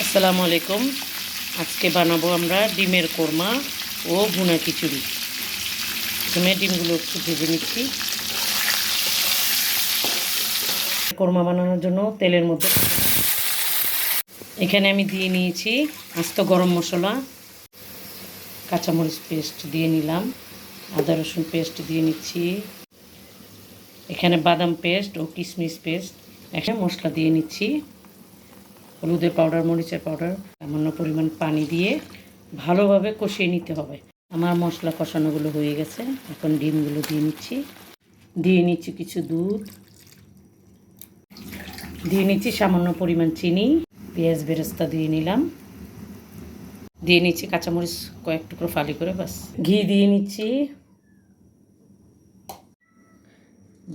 আসসালামু আলাইকুম। আজকে বানাবো আমরা ডিমের কোরমা ও ভুনা খিচুড়ি। প্রথমে ডিমগুলো একটু ভেজে নিচ্ছি। কোরমা বানানোর জন্য তেলের মধ্যে এখানে আমি দিয়ে নিয়েছি আস্ত গরম মশলা। কাঁচামরিচ পেস্ট দিয়ে নিলাম। আদা রসুন পেস্ট দিয়ে নিচ্ছি। এখানে বাদাম পেস্ট ও কিশমিশ পেস্ট একটা মশলা দিয়ে নিচ্ছি। হলুদের পাউডার মরিচের পাউডার সামান্য পরিমাণ পানি দিয়ে ভালোভাবে কষিয়ে নিতে হবে। আমার মশলা কষানোগুলো হয়ে গেছে। এখন ডিমগুলো দিয়ে নিচ্ছি। দিয়ে নিচ্ছি কিছু দুধ। দিয়ে নিচ্ছি সামান্য পরিমাণ চিনি। পেঁয়াজ বেরেস্তা দিয়ে নিলাম। দিয়ে নিচ্ছি কাঁচামরিচ কয়েক টুকরো ফালি করে বাস ঘি দিয়ে নিচ্ছি।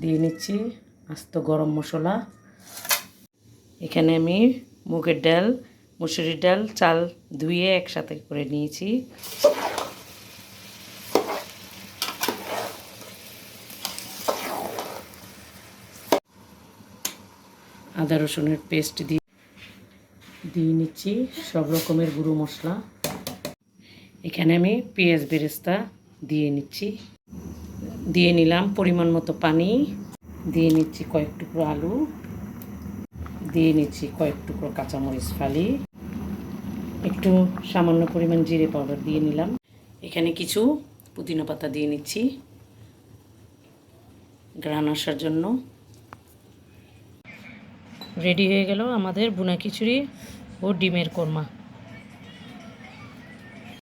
দিয়ে নিচ্ছি আস্ত গরম মশলা। এখানে আমি মুগের ডাল, মুসুরির ডাল, চাল ধুয়ে একসাথে করে নিয়েছি। আদা রসুনের পেস্ট দিয়ে দিয়ে নিচ্ছি, সব রকমের গুঁড়ো মশলা। এখানে আমি পেঁয়াজ বেরেস্তা দিয়ে নিচ্ছি। দিয়ে নিলাম পরিমাণ মতো পানি। দিয়ে নিচ্ছি কয়েক টুকরো আলু। দিয়ে নিচ্ছি কয়েক টুকরো কাঁচামরিচ ফালি। একটু সামান্য পরিমাণ জিরে পাউডার দিয়ে নিলাম। এখানে কিছু পুদিনা পাতা দিয়ে নিচ্ছি। গ্রান আসার জন্য। রেডি হয়ে গেল আমাদের বুনা খিচুড়ি ও ডিমের কোরমা।